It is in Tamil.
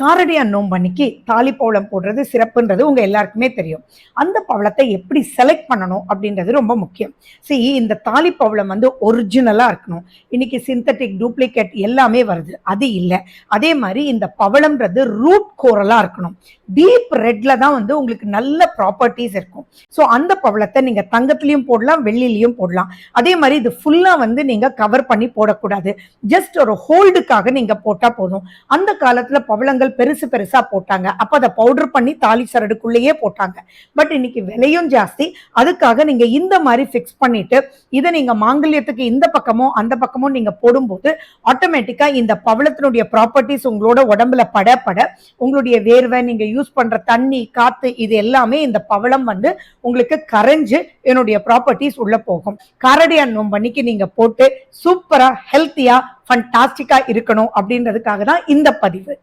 காரடியான் நோம்பன்னைக்கு தாலி பவளம் போடுறது சிறப்புன்றது உங்க எல்லாருக்குமே தெரியும். அந்த பவளத்தை எப்படி செலக்ட் பண்ணணும் அப்படின்றது ரொம்ப முக்கியம். சரி இந்த தாலி பவளம் வந்து ஒரிஜினலா இருக்கணும். இன்னைக்கு சிந்தட்டிக் டூப்ளிகேட் எல்லாமே வருது. அது இல்லை. அதே மாதிரி இந்த பவளம்ன்றது ரூட் கோரலா இருக்கணும். டீப் ரெட்ல தான் வந்து உங்களுக்கு நல்ல ப்ராப்பர்ட்டிஸ் இருக்கும். ஸோ அந்த பவளத்தை நீங்க தங்கத்துலயும் போடலாம் வெள்ளிலையும் போடலாம். அதே மாதிரி இது ஃபுல்லா வந்து நீங்க கவர் பண்ணி போடக்கூடாது. ஜஸ்ட் ஒரு ஹோல்டுக்காக நீங்க போட்டா போதும். அந்த காலத்துல பவளங்கள் பெருசு பெருசா போட்டாங்க. அப்ப அதை பவுடர் பண்ணி தாலி சரடுக்குள்ளேயே போட்டாங்க. பட் இன்னைக்கு விலையும் ஜாஸ்தி. அதுக்காக நீங்க இந்த மாதிரி ஃபிக்ஸ் பண்ணிட்டு இதை நீங்க மாங்கல்யத்துக்கு இந்த பக்கமோ அந்த பக்கமோ நீங்க போடும்போது ஆட்டோமேட்டிக்கா இந்த பவளத்தினுடைய ப்ராப்பர்ட்டிஸ் உங்களோட உடம்புல பட பட உங்களுடைய வேர்வை நீங்க யூஸ் பண்ற தண்ணி காத்து இது எல்லாமே இந்த பவளம் வந்து உங்களுக்கு கரைஞ்சு என்னுடைய ப்ராப்பர்ட்டிஸ் உள்ள போகும். காரடியான் நோம்பன்னைக்கு நீங்க போட்டு சூப்பரா ஹெல்த்தியா ஃபண்டாஸ்டிக்கா இருக்கணும் அப்படின்றதுக்காக தான் இந்த பதிவு.